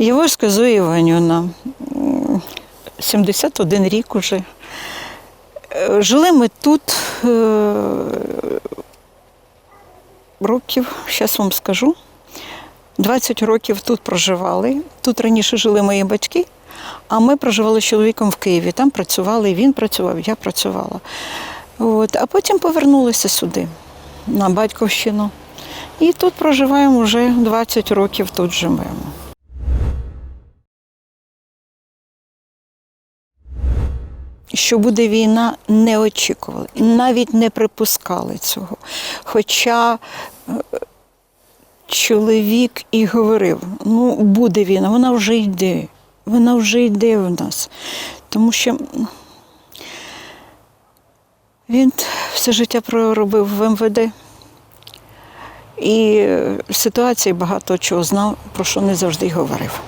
Єворська Зоя Іванівна, 71 рік уже. Е, Жили ми тут е, років, зараз вам скажу. 20 років тут проживали. Тут раніше жили мої батьки, а ми проживали з чоловіком в Києві. Там працювали, він працював, я працювала. От, а потім повернулися сюди, на батьківщину. І тут проживаємо вже 20 років, тут живемо. Що буде війна, не очікували, навіть не припускали цього. Хоча е, чоловік і говорив: ну, буде війна, вона вже йде, вона вже йде в нас. Тому що він все життя проробив в МВД. І е, ситуації багато чого знав, про що не завжди говорив.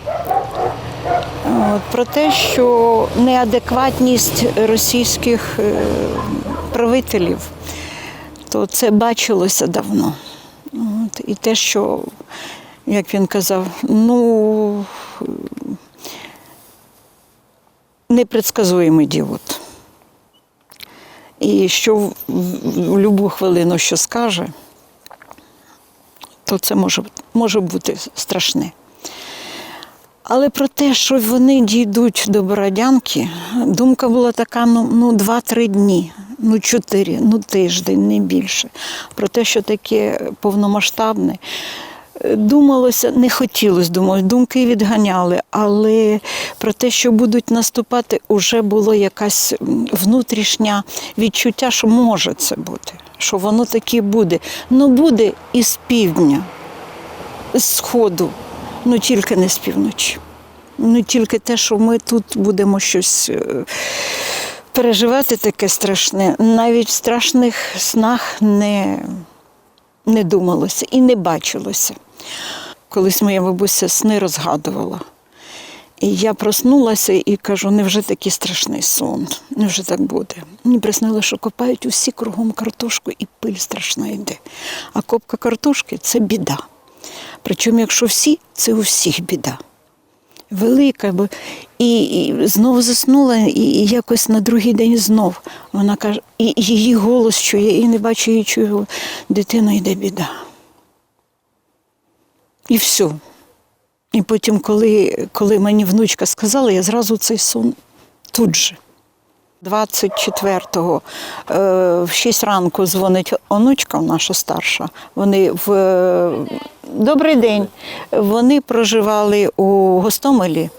Про те, що неадекватність російських е, правителів, то це бачилося давно. От, і те, що, як він казав, ну непредсказуємий діод. І що в будь-яку хвилину що скаже, то це може, може бути страшне. Але про те, що вони дійдуть до Бородянки, думка була така: ну, ну 2-3 дні, ну 4, ну тиждень, не більше. Про те, що таке повномасштабне. Думалося, не хотілося думати, думки відганяли, але про те, що будуть наступати, вже було якась внутрішнє відчуття, що може це бути, що воно таке буде. Ну буде і з півдня, з сходу, ну тільки не з півночі. Ну тільки те, що ми тут будемо щось е, переживати таке страшне, навіть в страшних снах не, не думалося і не бачилося. Колись моя бабуся сни розгадувала. І я проснулася і кажу, невже такий страшний сон? Невже так буде? Мені приснило, що копають усі кругом картошку і пиль страшна йде. А копка картошки це біда. Причому, якщо всі, це у всіх біда. Велика, бо і, і знову заснула, і, якось на другий день знов. Вона каже, і її голос чує, і не бачу її чую, дитина йде біда. І все. І потім, коли, коли мені внучка сказала, я зразу цей сон тут же. 24-го е, в 6 ранку дзвонить онучка наша старша. Вони в добрий день. Вони проживали у Гостомелі,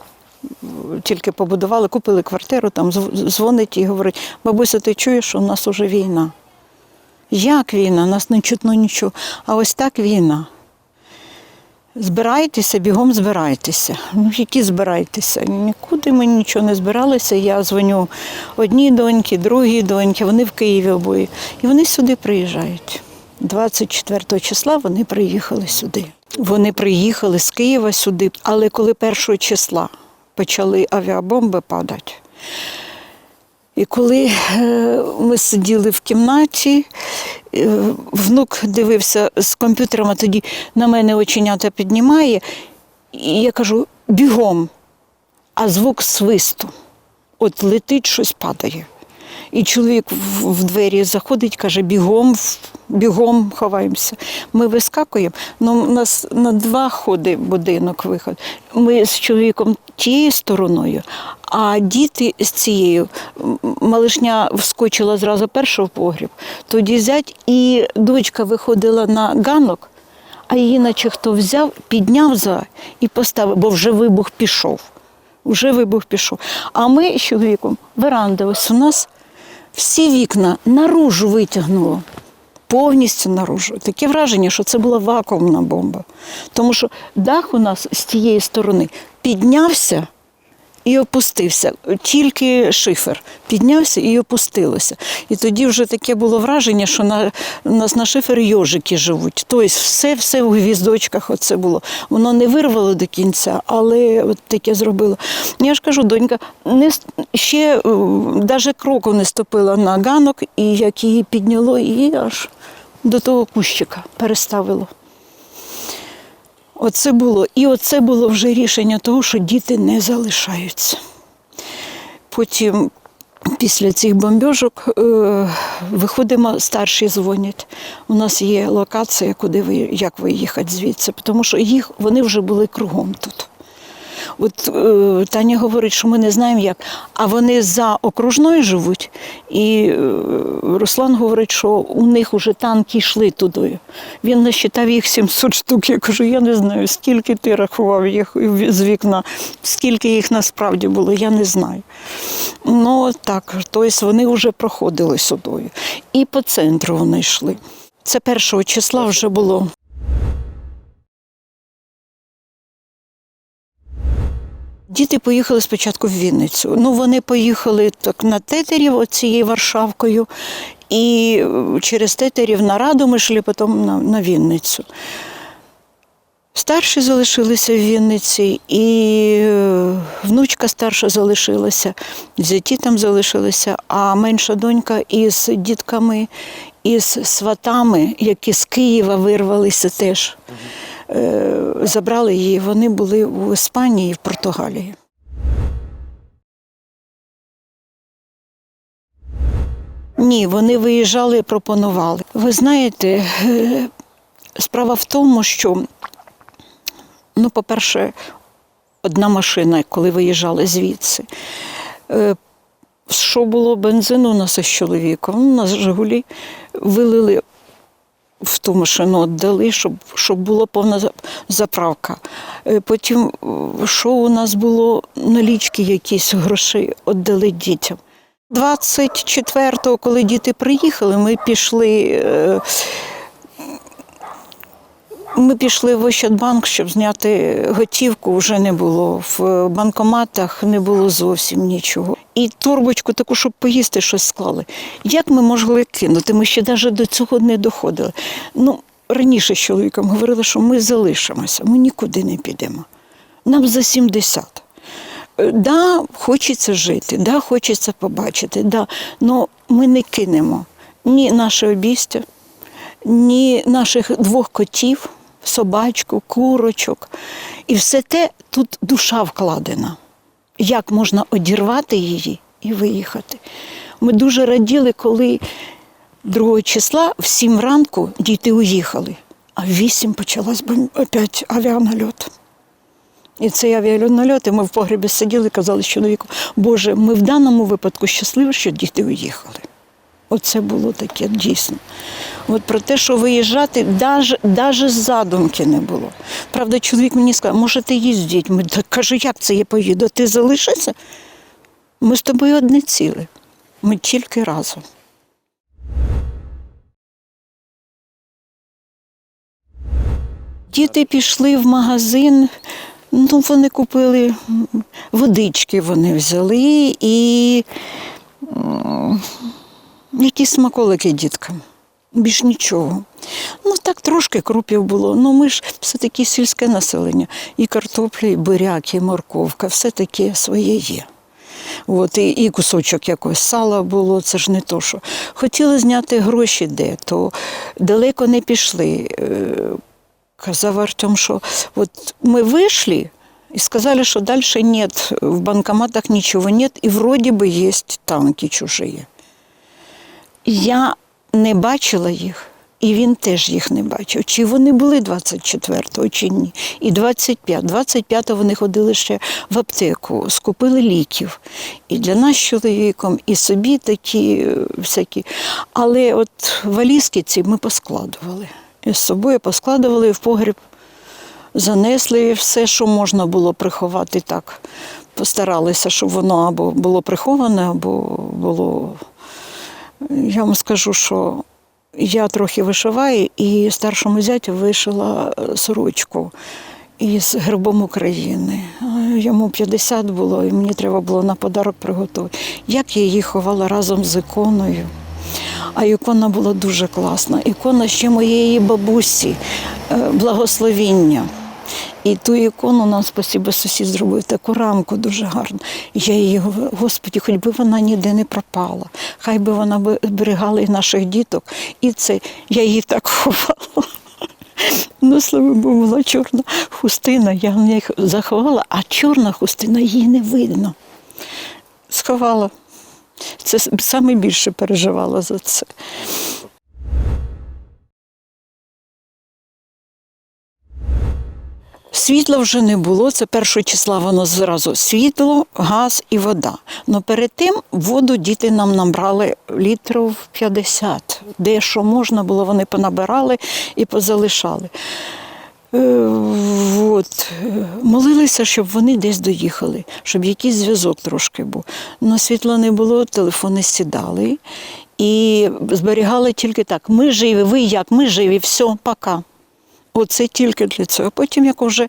тільки побудували, купили квартиру, там зв- дзвонить і говорить: бабуся, ти чуєш, що у нас уже війна? Як війна? Нас не чутно нічого. А ось так війна. Збирайтеся, бігом збирайтеся. Ну, які збирайтеся? Нікуди ми нічого не збиралися. Я дзвоню одній доньці, другій доньці, вони в Києві обоє. І вони сюди приїжджають. 24 числа вони приїхали сюди. Вони приїхали з Києва сюди, але коли 1 числа почали авіабомби падати. І коли е, ми сиділи в кімнаті, е, внук дивився з комп'ютером, тоді на мене оченята піднімає, і я кажу бігом, а звук свисту. От летить щось падає. І чоловік в- двері заходить, каже, бігом, бігом ховаємося. Ми вискакуємо. Ну, у нас на два ходи будинок виход. Ми з чоловіком тією стороною, а діти з цією. Малишня вскочила зразу перша в погріб, тоді зять, і дочка виходила на ганок, а її наче хто взяв, підняв за і поставив, бо вже вибух пішов. Вже вибух пішов. А ми з чоловіком веранда, ось у нас всі вікна наружу витягнуло. Повністю наружу. Таке враження, що це була вакуумна бомба. Тому що дах у нас з тієї сторони піднявся і опустився. Тільки шифер піднявся і опустилося. І тоді вже таке було враження, що на, у нас на шифері йожики живуть. Тобто все, все в гвіздочках оце було. Воно не вирвало до кінця, але от таке зробило. Я ж кажу, донька не, ще навіть кроку не ступила на ганок, і як її підняло, і аж до того кущика переставило. Оце було. І оце було вже рішення того, що діти не залишаються. Потім, після цих бомбежок, е, виходимо, старші дзвонять. У нас є локація, куди ви, як виїхати звідси, тому що їх вони вже були кругом тут. От е, Таня говорить, що ми не знаємо як, а вони за окружною живуть. І е, Руслан говорить, що у них вже танки йшли туди. Він насчитав їх 700 штук. Я кажу, я не знаю, скільки ти рахував їх з вікна, скільки їх насправді було, я не знаю. Ну так, тобто вони вже проходили сюди. І по центру вони йшли. Це першого числа вже було. Діти поїхали спочатку в Вінницю. Ну, вони поїхали так на тетерів оцією Варшавкою, і е, через тетерів на Раду ми йшли потім на, на Вінницю. Старші залишилися в Вінниці, і е, внучка старша залишилася, зяті там залишилися, а менша донька із дітками, із сватами, які з Києва вирвалися теж. Е, Забрали її, вони були в Іспанії і в Португалії. Ні, вони виїжджали і пропонували. Ви знаєте, е, справа в тому, що, ну, по-перше, одна машина, коли виїжджали звідси. Е, Що було бензину у нас із чоловіком? Ну, У нас Жигулі вилили в ту машину віддали, щоб, щоб була повна заправка. Е, Потім, е, що у нас було налічки якісь гроші віддали дітям. 24-го, коли діти приїхали, ми пішли. Ми пішли в Ощадбанк, щоб зняти готівку, вже не було. В банкоматах не було зовсім нічого. І турбочку таку, щоб поїсти щось склали. Як ми могли кинути? Ми ще навіть до цього не доходили. Ну, раніше з чоловіком говорили, що ми залишимося, ми нікуди не підемо. Нам за 70. Е, Да, хочеться жити, да, хочеться побачити, да, але ми не кинемо ні наше обістя, ні наших двох котів, собачку, курочок. І все те тут душа вкладена. Як можна одірвати її і виїхати? Ми дуже раділи, коли 2 числа в 7 ранку діти уїхали, а в 8 почалась опять авіанальот. І цей авіанальот, і ми в погребі сиділи казали чоловіку, Боже, ми в даному випадку щасливі, що діти уїхали. Оце було таке дійсно. От про те, що виїжджати, навіть задумки не було. Правда, чоловік мені сказав, може, ти їдь з кажу, як це я поїду? Ти залишишся? Ми з тобою одне ціле. Ми тільки разом. Діти пішли в магазин, ну, вони купили водички, вони взяли і якісь смаколики діткам. Більш нічого. Ну так трошки крупів було. Ну ми ж все-таки сільське населення. І картопля, і буряк, і морковка, все таке своє є. От, і, і кусочок якогось сала було, це ж не то, що. Хотіли зняти гроші де, то далеко не пішли. Е, Казав Артем, що от ми вийшли і сказали, що далі нет, в банкоматах нічого нет, і вроді би є танки чужі. Я не бачила їх, і він теж їх не бачив. Чи вони були 24-го, чи ні. І 25. 25-го вони ходили ще в аптеку, скупили ліків. І для нас чоловіком, і собі такі е, всякі. Але от валізки ці ми поскладували. І з собою поскладували в погріб, занесли все, що можна було приховати так. Постаралися, щоб воно або було приховане, або було я вам скажу, що я трохи вишиваю, і старшому зятю вишила е, сорочку із гербом України. Йому 50 було, і мені треба було на подарок приготувати. Як я її ховала разом з іконою. А ікона була дуже класна. Ікона ще моєї бабусі, е, благословіння. І ту ікону нам спасибо сусід зробив таку рамку дуже гарну. Я її говорю, Господі, хоч би вона ніде не пропала. Хай би вона зберігала і наших діток. І це я її так ховала. Ну, слава Богу, була чорна хустина, я в них заховала, а чорна хустина її не видно. Сховала. Це с- саме більше переживала за це. Світла вже не було, це першого числа воно зразу світло, газ і вода. Но перед тим воду діти нам набрали літрів 50. Де що можна було, вони понабирали і позалишали. Е, От. Молилися, щоб вони десь доїхали, щоб якийсь зв'язок трошки був. Но світла не було, телефони сідали і зберігали тільки так: ми живі, ви як, ми живі, все, пока. Оце тільки для цього. Потім як вже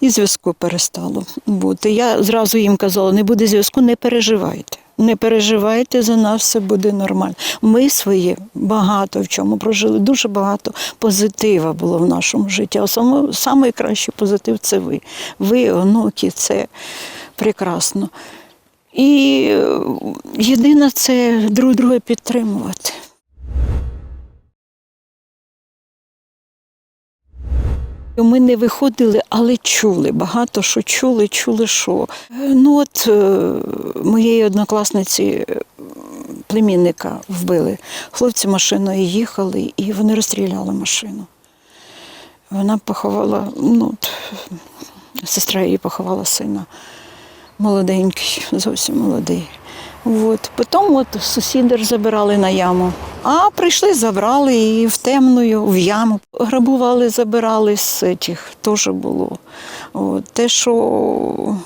і зв'язку перестало бути. Я зразу їм казала, не буде зв'язку, не переживайте. Не переживайте за нас, все буде нормально. Ми своє багато в чому прожили, дуже багато позитива було в нашому житті. А саме, найкращий позитив це ви. Ви, онуки, це прекрасно. І е, єдине це друг друга підтримувати. Ми не виходили, але чули. Багато що чули, чули, що. Е, Ну от е, моєї однокласниці е, племінника вбили. Хлопці машиною їхали і вони розстріляли машину. Вона поховала, ну, сестра її поховала сина. Молоденький, зовсім молодий. От. Потім от сусіди забирали на яму. А прийшли, забрали і в темну, в яму. Грабували, забирали з цих, теж було. Те, що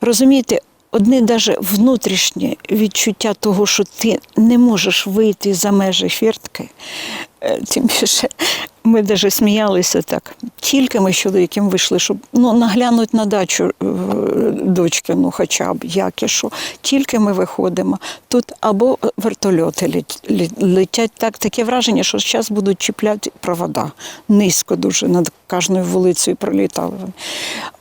розумієте, одне навіть внутрішнє відчуття того, що ти не можеш вийти за межі фіртки, е, тим більше ми навіть сміялися так. Тільки ми з чоловіком вийшли, щоб ну, наглянути на дачу е, дочки, ну хоча б як і що. Тільки ми виходимо. Тут або вертольоти лет- лет- летять так, таке враження, що зараз будуть чіпляти провода. Низько дуже над кожною вулицею пролітали.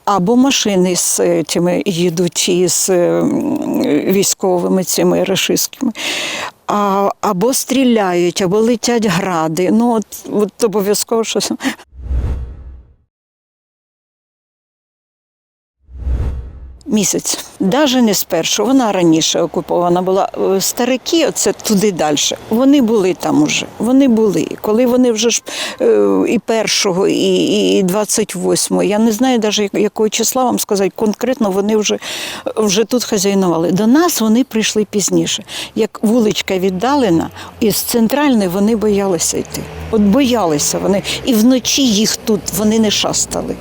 Або машини з тими їдуть із е, військовими цими рашистськими. А, або стріляють, або летять гради. Ну, от, от обов'язково щось. Місяць, навіть не спершу, вона раніше окупована була. Е, Старики, оце туди далі, вони були там уже. Вони були. Коли вони вже ж е, і першого, і, і 28-го, я не знаю навіть якого числа вам сказати, конкретно вони вже, вже тут хазяйнували. До нас вони прийшли пізніше. Як вуличка віддалена, із центральної вони боялися йти. От боялися вони. І вночі їх тут вони не шастали.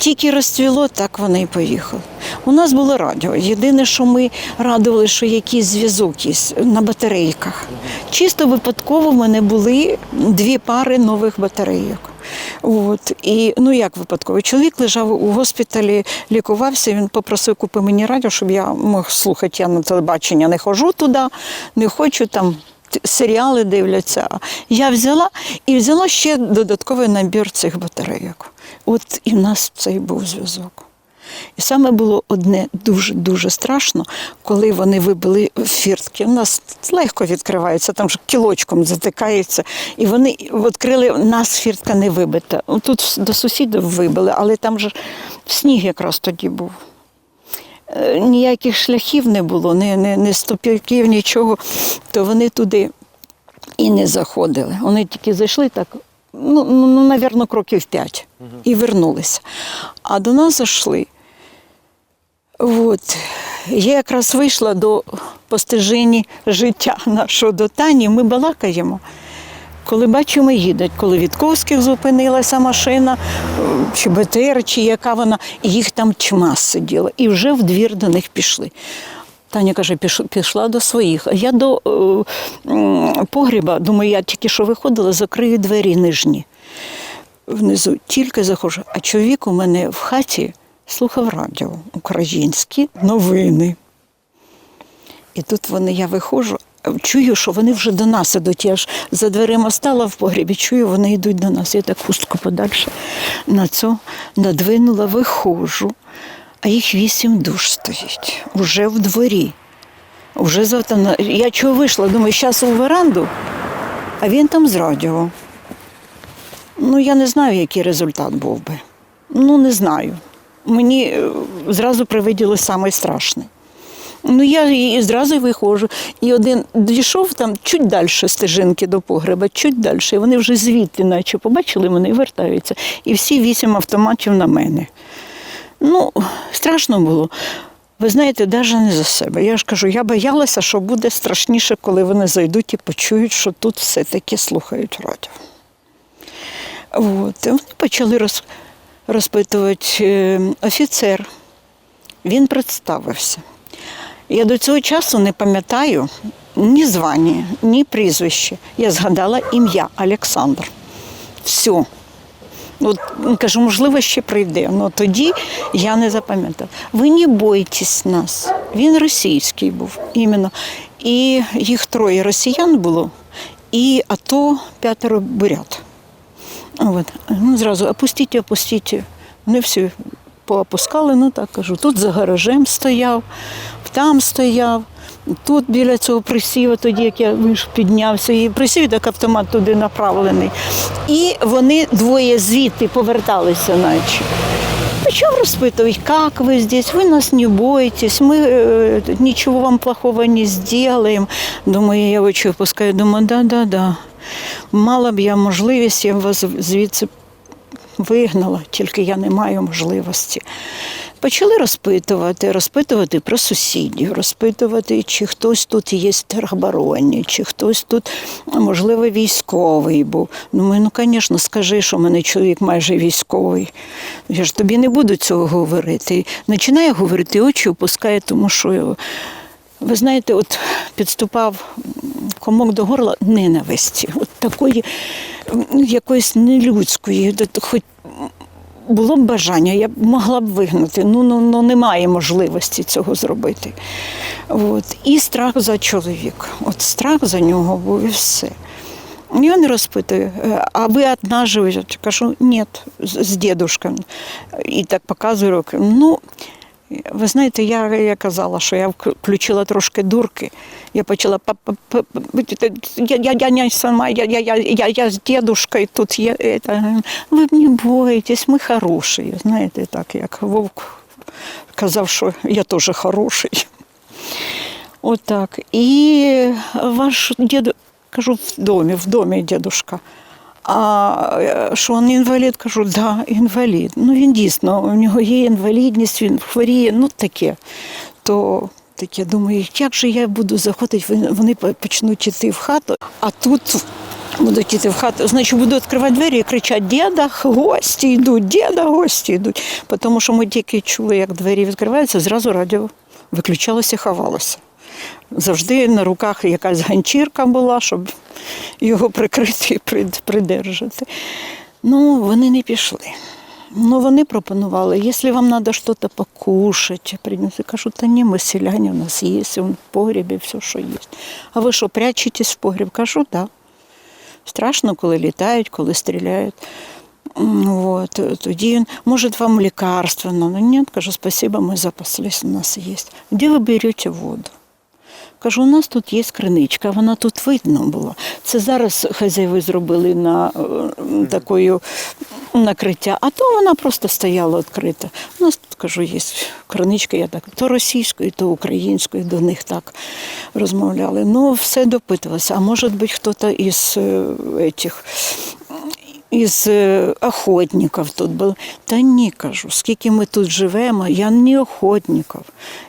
Тільки розцвіло, так вони і поїхали. У нас було радіо. Єдине, що ми радували, що якийсь зв'язок на батарейках. Чисто випадково в мене були дві пари нових батарейок. От. І ну як випадково? Чоловік лежав у госпіталі, лікувався. Він попросив купи мені радіо, щоб я мог слухати. Я на телебачення не ходжу туди, не хочу там. Серіали дивляться. Я взяла і взяла ще додатковий набір цих батарейок. От і в нас цей був зв'язок. І саме було одне дуже-дуже страшно, коли вони вибили фіртки. У нас легко відкривається, там ж кілочком затикається. І вони відкрили, у нас фіртка не вибита. Тут до сусідів вибили, але там же сніг якраз тоді був. Е, Ніяких шляхів не було, ні, ні, ні стопірків, нічого, то вони туди і не заходили. Вони тільки зайшли так, ну, ну, ну навірно, кроків п'ять і вернулися. А до нас зайшли. От. Я якраз вийшла до постежині життя нашого до Тані, ми балакаємо. Коли бачимо, їдуть, коли Вітковських зупинилася машина, чи БТР, чи яка вона, їх там чма сиділа. І вже в двір до них пішли. Таня каже, пішла до своїх. А я до е, погріба, думаю, я тільки що виходила, закрию двері нижні. Внизу тільки заходжу. А чоловік у мене в хаті слухав радіо українські новини. І тут вони, я виходжу, чую, що вони вже до нас ідуть. Я ж за дверима стала в погрібі, чую, вони йдуть до нас. Я так хустку подальше на це надвинула, виходжу, а їх вісім душ стоїть уже в дворі. Уже завтра я чого вийшла, думаю, зараз у веранду, а він там з радіо. Ну, я не знаю, який результат був би. Ну, не знаю. Мені е, зразу привиділи самий страшний. Ну, я і зразу виходжу. І один дійшов там чуть далі стежинки до погреба, чуть далі. І вони вже звідти, наче побачили мене і вертаються. І всі вісім автоматів на мене. Ну, страшно було. Ви знаєте, навіть не за себе. Я ж кажу, я боялася, що буде страшніше, коли вони зайдуть і почують, що тут все-таки слухають радіо. От. Вони почали роз, розпитувати е, офіцер. Він представився. Я до цього часу не пам'ятаю ні звання, ні прізвище. Я згадала ім'я Олександр. Все. От, ну, кажу, можливо, ще прийде. але тоді я не запам'ятала. Ви не бойтесь нас. Він російський був іменно. І їх троє росіян було, і АТО п'ятеро бурят. От. Ну, зразу опустіть, опустіть. Вони всі поопускали, ну так кажу. Тут за гаражем стояв, там стояв. Тут біля цього присіва, тоді як я піднявся, і присів так автомат туди направлений. І вони двоє звідти поверталися, наче. Почав розпитувати, як ви здесь, ви нас не боїтесь, ми е, нічого вам плохого не зробимо. Думаю, я очі опускаю, думаю, да, да, да. Мала б я можливість, я б вас звідси вигнала, тільки я не маю можливості. Почали розпитувати, розпитувати про сусідів, розпитувати, чи хтось тут є в теробороні, чи хтось тут, можливо, військовий був. Думаю, ну, звісно, скажи, що в мене чоловік майже військовий. Я ж тобі не буду цього говорити. Починає говорити, очі опускає, тому що, ви знаєте, от підступав комок до горла ненависті, от такої якоїсь нелюдської, хоч було б бажання, я б могла б вигнати. Ну, ну, ну немає можливості цього зробити. От. І страх за чоловіка. От страх за нього був і все. І він розпитує, «Е, а ви одна живете? Кажу, ні, з дідушком. І так показую руки. Ну, ви знаєте, я, я казала, що я включила трошки дурки. Я почала па- я, я, я сама, я, я, я, я, з дедушкою тут є. Это. Ви не боїтесь, ми хороші. Знаєте, так як вовк казав, що я теж хороший. Отак. І ваш дід, кажу, в домі, в домі дідушка. А е, що він інвалід? Кажу, да, інвалід. Ну він дійсно, у нього є інвалідність, він хворіє, ну таке. То таке думаю, як же я буду заходити, вони- почнуть йти в хату, а тут будуть йти в хату, значить буду відкривати двері і кричати, діда, гості йдуть, діда, гості йдуть. Тому що ми тільки чули, як двері відкриваються, зразу радіо виключалося, ховалося. Завжди на руках якась ганчірка була, щоб його прикрити і придержати. Ну, вони не пішли. Ну, вони пропонували, якщо вам треба щось покушати, принести. Кажу, та ні, ми селяні, у нас є, в погребі все, що є. А ви що, прячетесь в погреб? Кажу, так. Да. Страшно, коли літають, коли стріляють. Вот. Тоді він, може, вам лікарство надо? Ні, кажу, спасибо, ми запаслись, у нас є. Де ви берете воду? Кажу, у нас тут є криничка, вона тут видно була. Це зараз хазяїви зробили на е, такою накриття, а то вона просто стояла відкрита. У нас тут, кажу, є криничка, я так то російською, то українською, до них так розмовляли. Ну, все допитувалося. А може бути, хтось із е, этих, із е, охотників тут був. Та ні, кажу, скільки ми тут живемо, я ні охотників,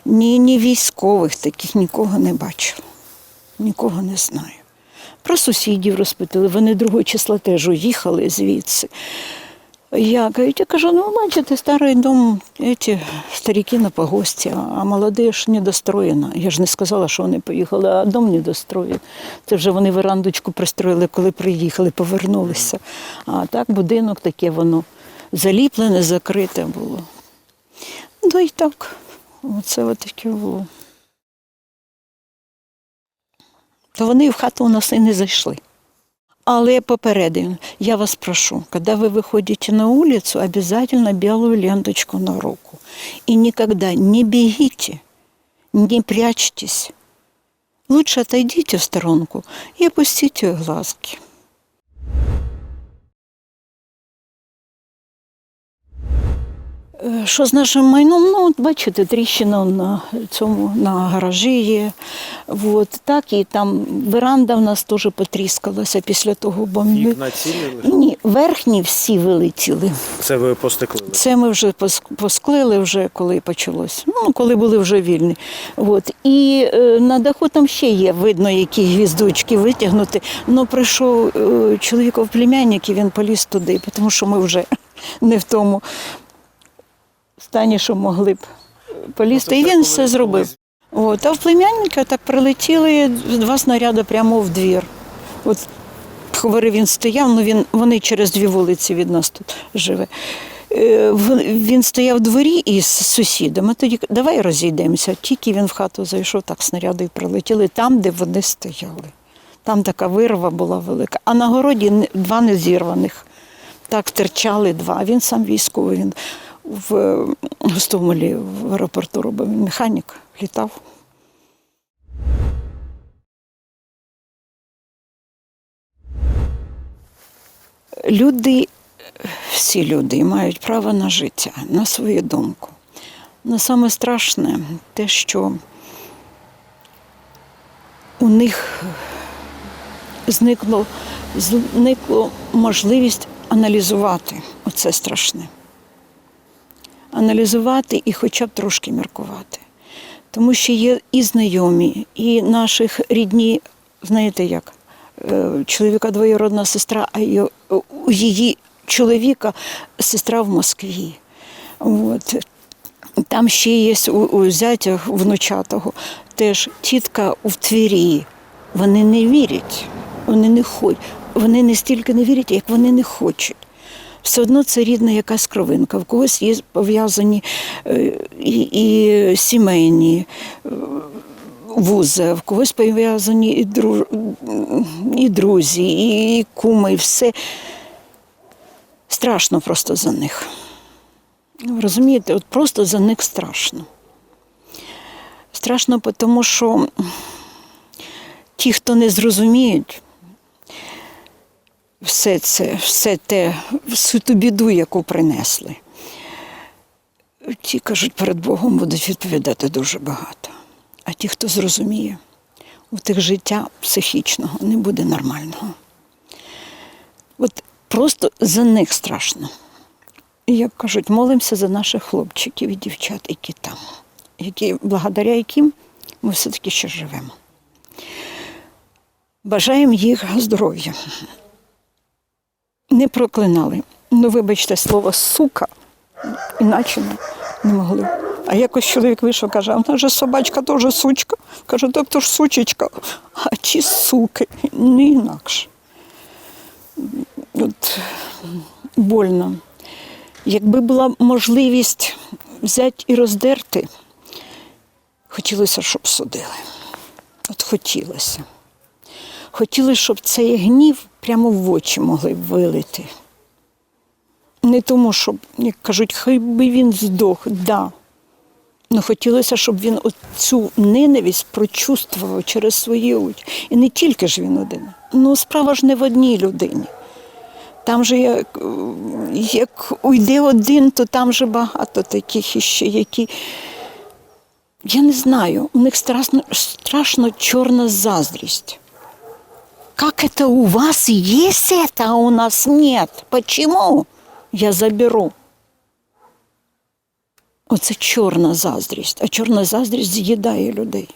ні, ні військових таких нікого не бачила. Нікого не знаю. Про сусідів розпитали, вони 2 числа теж уїхали звідси. Я, кажу, ну бачите, старий дом, ці старики на погості, а молоді ж недостроєно. Я ж не сказала, що вони поїхали, а дом недостроєн. Це вже вони верандочку пристроїли, коли приїхали, повернулися. А так будинок таке воно заліплене, закрите було. Ну і так, оце от таке було. То вони в хату у нас і не зайшли. Але я попередив, я вас прошу, когда вы выходите на улицу, обязательно белую ленточку на руку. И никогда не бегите, не прячьтесь. Лучше отойдите в сторонку и опустите глазки. Що з нашим майном? Ну, бачите, тріщина на цьому на гаражі є. От, так, і там веранда в нас теж потріскалася після того, бо ми... Вікна цілі? Ні, верхні всі вилетіли. Це ви постекли. Це ми вже посклили, вже коли почалось. Ну, коли були вже вільні. От. І е, на даху там ще є, видно, які гвіздочки витягнути. Ну, прийшов е, чоловіков племянник, і він поліз туди, тому що ми вже не в тому стані, що могли б полізти. І він все зробив. От. А в племянника так прилетіли два снаряди прямо в двір. От говорив, він стояв, ну він, вони через дві вулиці від нас тут живе. Е, Він стояв в дворі із сусідами. Тоді давай розійдемося. Тільки він в хату зайшов, так снаряди прилетіли там, де вони стояли. Там така вирва була велика. А на городі два незірваних. Так терчали два. Він сам військовий. Він в е, Гостомелі в аеропорту робив механік, літав. Люди, всі люди мають право на життя, на свою думку. Але саме страшне те, що у них зникло, зникла можливість аналізувати. Оце страшне. Аналізувати і хоча б трошки міркувати. Тому що є і знайомі, і наших рідні, знаєте як, е, чоловіка двоюродна сестра, а у її чоловіка сестра в Москві. От. Там ще є у, у зятя внучатого теж тітка у Твері. Вони не вірять, вони не хочуть. Вони не стільки не вірять, як вони не хочуть. Все одно це рідна якась кровинка. В когось є пов'язані е, і, і сімейні е, вузи, в когось пов'язані і, дру, і друзі, і куми, і все. Страшно просто за них. Розумієте, от просто за них страшно. Страшно, тому що ті, хто не зрозуміють все це, все те, всю ту біду, яку принесли, ті, кажуть, перед Богом будуть відповідати дуже багато. А ті, хто зрозуміє, у тих життя психічного не буде нормального. От просто за них страшно. Як кажуть, молимося за наших хлопчиків і дівчат, які там, які, благодаря яким ми все-таки ще живемо. Бажаємо їх здоров'я. Не проклинали. Ну, вибачте, слово сука, іначе не, могли. А якось чоловік вийшов, каже, а в нас же собачка теж сучка. Каже, так то ж сучечка, а ті суки, не інакше. От, больно. Якби була можливість взяти і роздерти, хотілося, щоб судили. От хотілося. Хотілося, щоб цей гнів прямо в очі могли вилити. Не тому, щоб, як кажуть, хай би він здох, да. Ну, хотілося, щоб він цю ненависть прочувствував через свої очі. І не тільки ж він один. Ну, справа ж не в одній людині. Там же як, як уйде один, то там же багато таких іще, які. Я не знаю, у них страшно, страшно чорна заздрість. Как это у вас есть это, а у нас нет? Почему? Я заберу. Оце чорна заздрість, а чорна заздрість з'їдає людей.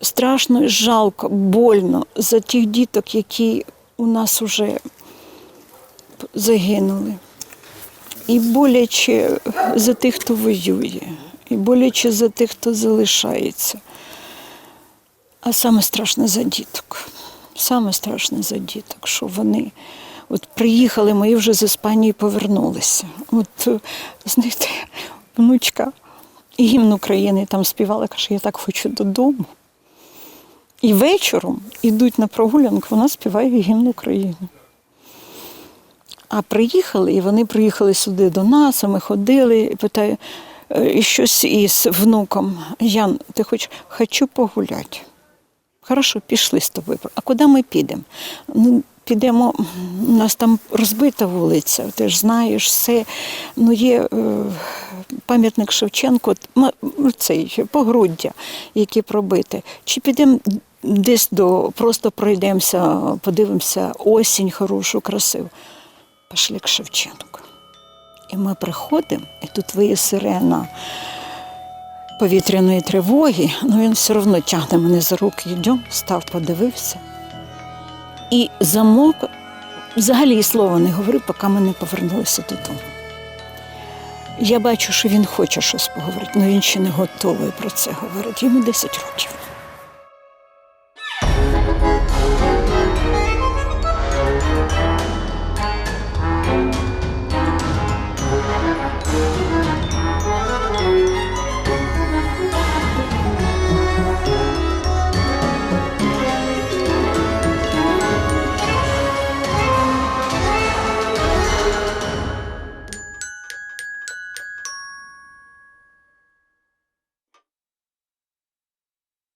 Страшно, жалко, больно за тих діток, які у нас вже загинули. І боляче за тих, хто воює, і боляче за тих, хто залишається. А саме страшне за діток. Саме страшне за діток, що вони от приїхали, мої вже з Іспанії повернулися. От, знаєте, внучка гімн України там співала, каже, я так хочу додому. І вечором йдуть на прогулянку, вона співає гімн України. А приїхали, і вони приїхали сюди до нас, а ми ходили, і питаю, е, і щось із внуком. Ян, ти хоч хочу погуляти. Хорошо, пішли з тобою. А куди ми підемо? Ну, підемо, у нас там розбита вулиця, ти ж знаєш, все. Ну, є е, пам'ятник Шевченко, цей погруддя, які пробити. Чи підемо десь до, просто пройдемося, подивимося осінь хорошу, красиву. Пішли к Шевченку. І ми приходимо, і тут виє сирена повітряної тривоги, але він все одно тягне мене за руки, йдемо, став, подивився. І замок взагалі слова не говорив, поки ми не повернулися додому. Я бачу, що він хоче щось поговорити, але він ще не готовий про це говорити. Йому 10 років.